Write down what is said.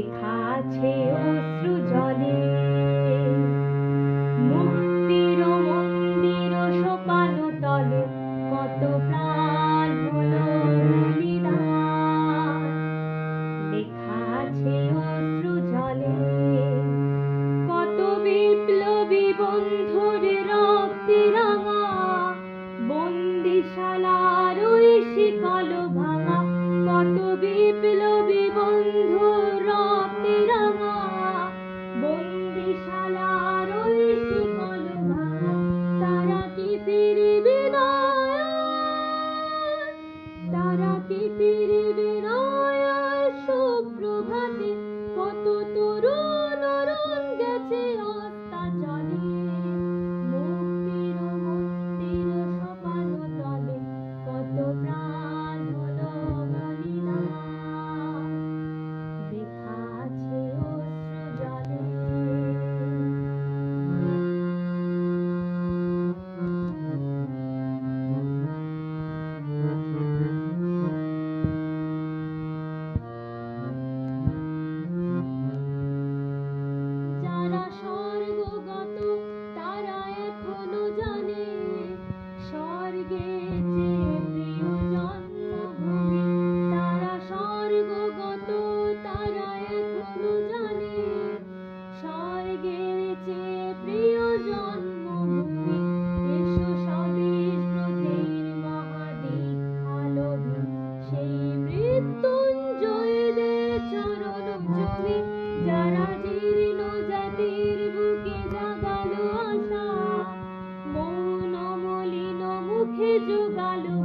লেখা অশ্রু Shalom. যোগালো